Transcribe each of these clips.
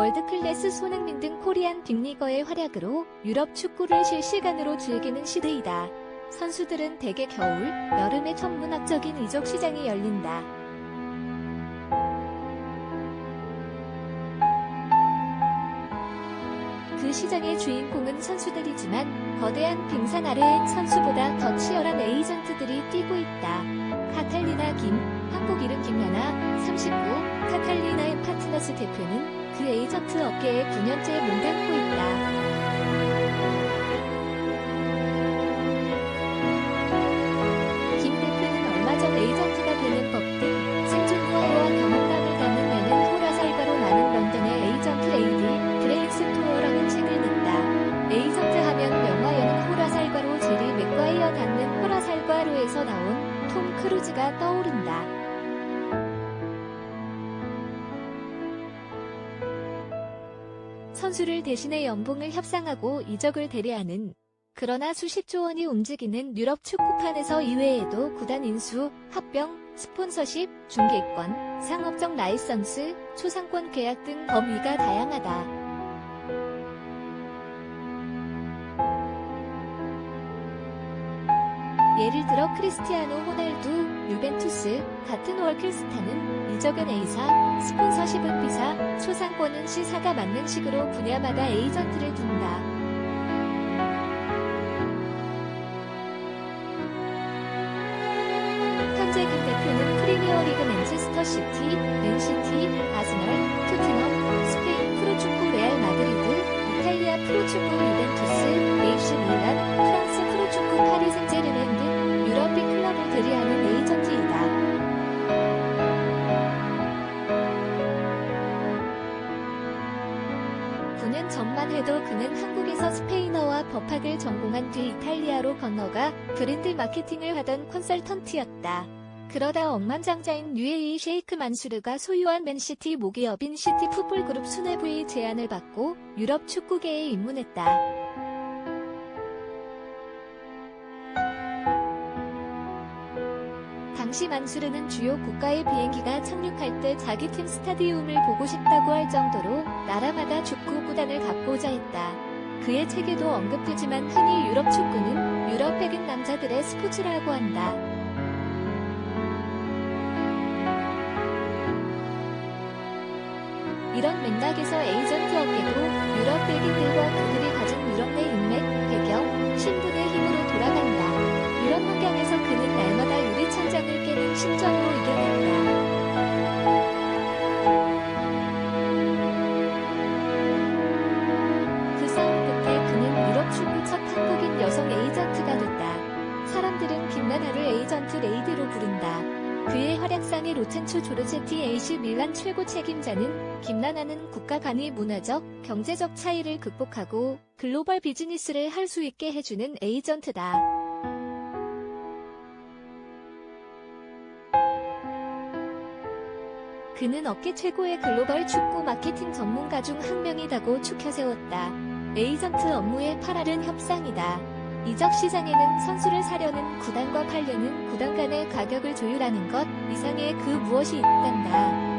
월드클래스 손흥민 등 코리안 빅리거의 활약으로 유럽 축구를 실시간으로 즐기는 시대이다. 선수들은 대개 겨울, 여름에 천문학적인 이적 시장이 열린다. 그 시장의 주인공은 선수들이지만 거대한 빙산 아래엔 선수보다 더 치열한 에이전트들이 뛰고 있다. 카탈리나 김, 한국 이름 김연아, 39, 카탈리나의 파트너스 대표는 그 에이전트 업계에 9년째 몸담 선수를 대신해 연봉을 협상하고 이적을 대리하는 그러나 수십조 원이 움직이는 유럽 축구판에서 이외에도 구단 인수, 합병, 스폰서십, 중계권, 상업적 라이선스, 초상권 계약 등 범위가 다양하다. 예를 들어 크리스티아노 호날두, 유벤투스, 같은 월클스타는 이적은 A사, 스폰서십은 B사, 초상권은 C사가 맞는 식으로 분야마다 에이전트를 둔다. 해도 그는 한국에서 스페인어와 법학을 전공한 뒤 이탈리아로 건너가 브랜드 마케팅을 하던 컨설턴트였다. 그러다 억만장자인 UAE 셰이크 만수르가 소유한 맨시티 모기업인 시티 풋볼 그룹 수뇌부의 제안을 받고 유럽 축구계에 입문했다. 당시 만수르는 주요 국가의 비행기가 착륙할 때 자기 팀 스타디움을 보고 싶다고 할 정도로 나라마다 축구 구단을 갖고자 했다. 그의 책에도 언급되지만 흔히 유럽 축구는 유럽 백인 남자들의 스포츠라고 한다. 이런 맥락에서 에이전트 업계도 유럽 백인들과 그들이 가진 유럽 내 인맥, 배경, 신분의 힘으로 돌아간다. 이런 환경에서 그는 날마다 유리천장을 깨는 심정으로 활약상의 로첸초 조르제티 AC 밀란 최고 책임자는 김나나는 국가 간의 문화적, 경제적 차이를 극복하고 글로벌 비즈니스를 할 수 있게 해주는 에이전트다. 그는 업계 최고의 글로벌 축구 마케팅 전문가 중 한 명이라고 추켜 세웠다. 에이전트 업무의 8알은 협상이다. 이적 시장에는 선수를 사려는 구단과 팔려는 구단 간의 가격을 조율하는 것 이상의 그 무엇이 있단다.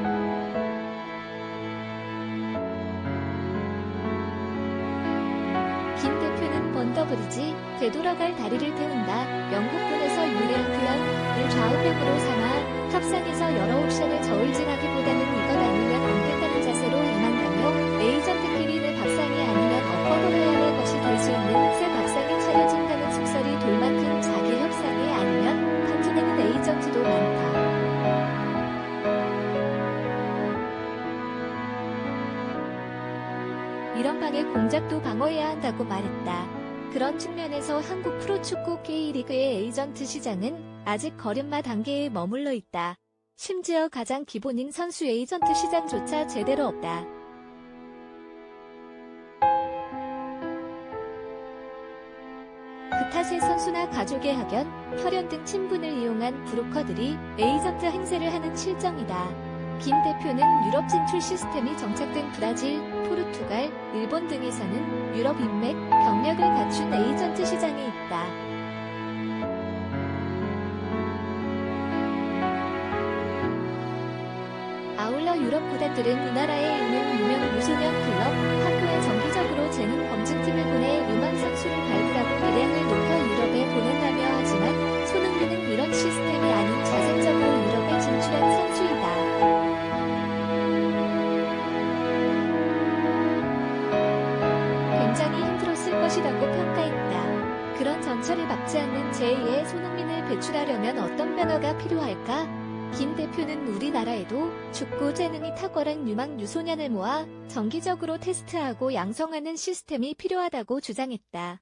김 대표는 번더브리지, 되돌아갈 다리를 태운다. 영국군에서 유래한 플런을 좌우명으로 삼아 협상에서 여러 옵션을 저울질하기 이런 방의 공작도 방어해야 한다고 말했다. 그런 측면에서 한국 프로축구 K리그의 에이전트 시장은 아직 걸음마 단계에 머물러 있다. 심지어 가장 기본인 선수 에이전트 시장조차 제대로 없다. 그 탓에 선수나 가족의 학연, 혈연 등 친분을 이용한 브로커들이 에이전트 행세를 하는 실정이다. 김 대표는 유럽 진출 시스템이 정착된 브라질, 포르투갈, 일본 등에서는 유럽 인맥, 경력을 갖춘 에이전트 시장이 있다. 아울러 유럽 구단들은 이 나라에 있는 유명 유소년 것이라고 평가했다. 그런 전철을 밟지 않는 제2의 손흥민을 배출하려면 어떤 변화가 필요할까? 김 대표는 우리나라에도 축구 재능이 탁월한 유망 유소년을 모아 정기적으로 테스트하고 양성하는 시스템이 필요하다고 주장했다.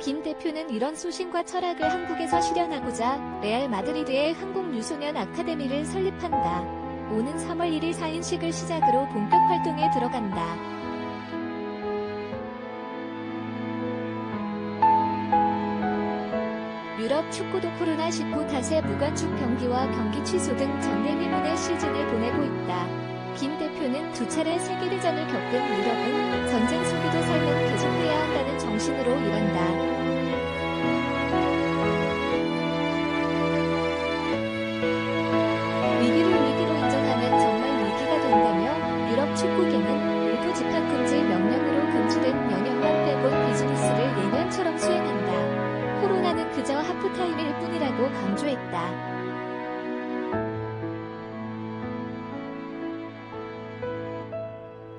김 대표는 이런 소신과 철학을 한국에서 실현하고자 레알 마드리드의 한국 유소년 아카데미를 설립한다. 오는 3월 1일 사인식을 시작으로 본격 활동에 들어간다. 유럽 축구도 코로나19 탓에 무관중 경기와 경기 취소 등 전대미문의 시즌을 보내고 있다. 김 대표는 두 차례 세계대전을 겪은 유럽은 전쟁 속에도 삶은 계속해야 한다는 정신으로 일한다.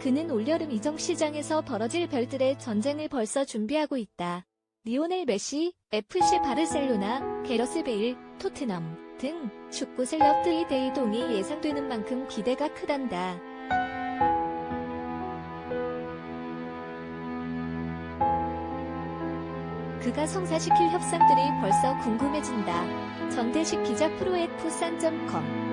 그는 올여름 이정 시장에서 벌어질 별들의 전쟁을 벌써 준비하고 있다. 리오넬 메시, FC 바르셀로나, 게러스 베일, 토트넘 등 축구 셀럽들의 대이동이 예상되는 만큼 기대가 크단다. 그가 성사시킬 협상들이 벌써 궁금해진다. 전대식 기자 프로에프산.com